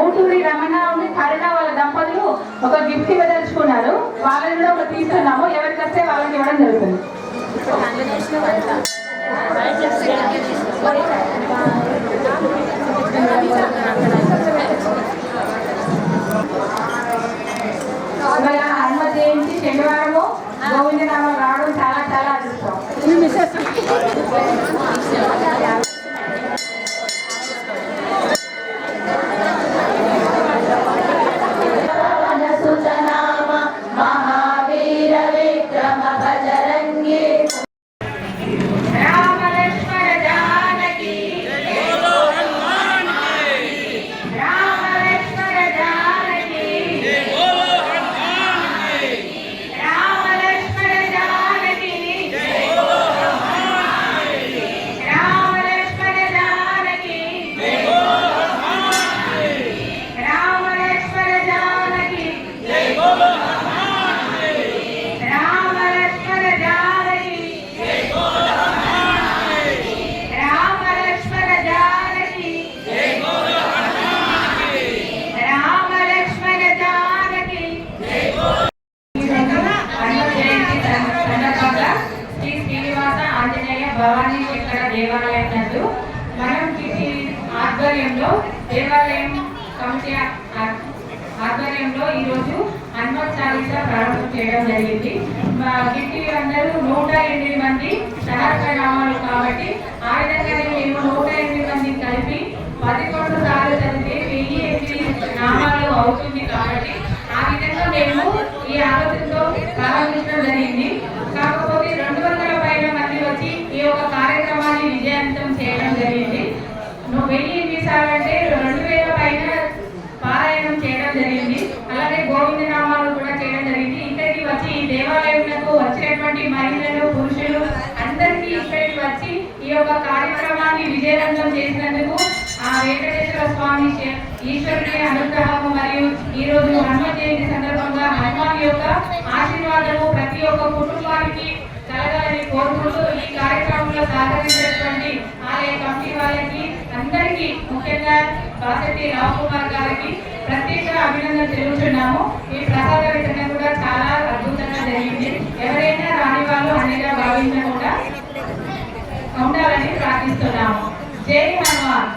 ఊటూరి రమణ ఉంది కరుణ వాళ్ళ దంపతులు ఒక గిఫ్ట్ ఇవ్వదలుచుకున్నారు. వాళ్ళని కూడా ఒక తీసుకున్నాము ఎవరికి వస్తే వాళ్ళకి ఇవ్వడం జరుగుతుంది. ఇవాళ హనుమ జయంతి శనివారము. గోవిందరామ రావడం చాలా చాలా అదృష్టం. పరబ్రహ్మ భజ శ్రీనివాస ఆంజనేయ భవానీ శంకర దేవాలయం నందు మనం కిటి ఆధ్వర్యంలో దేవాలయం కమిటీ ఆధ్వర్యంలో ఈరోజు హనుమత్ చాలీసా ప్రారంభం చేయడం జరిగింది. మా అందరూ నూట ఎనిమిది మంది సహస్ర కార్యక్రమాన్ని చేయడం జరిగింది. నువ్వు వెళ్ళి ఎనిమిది అంటే రెండు వేల పైన పారాయణం చేయడం జరిగింది. అలాగే గోవింద నామాలు కూడా చేయడం జరిగింది. ఇక్కడికి వచ్చి ఈ దేవాలయంలో వచ్చినటువంటి మహిళలు పురుషులు అందరికీ ఇక్కడికి వచ్చి ఈ యొక్క కార్యక్రమాన్ని విజయవంతం చేసినందుకు ఆ వెంకటేశ్వర స్వామి ఈశ్వరుని అనుగ్రహము మరియు ఈ రోజు హనుమ జయంతి సందర్భంగా హనుమాన్ యొక్క ఆశీర్వాదము ప్రతి ఒక్క కుటుంబానికి కలగాలని కోరుకుంటూ ఈ కార్యక్రమంలో సహకరించినటువంటి ఆలయ కమిటీ వాళ్ళకి అందరికీ ముఖ్యంగా బాసెట్టి రావు కుమార్ గారికి ప్రత్యేక అభినందన తెలుపుతున్నాము. ఈ ప్రసాద వితరణ కూడా చాలా అద్భుతంగా జరిగింది. ఎవరైనా రాని వాళ్ళు అన్నిగా భావించకుండా ఉండాలని ప్రార్థిస్తున్నాము. జై హనుమాన్.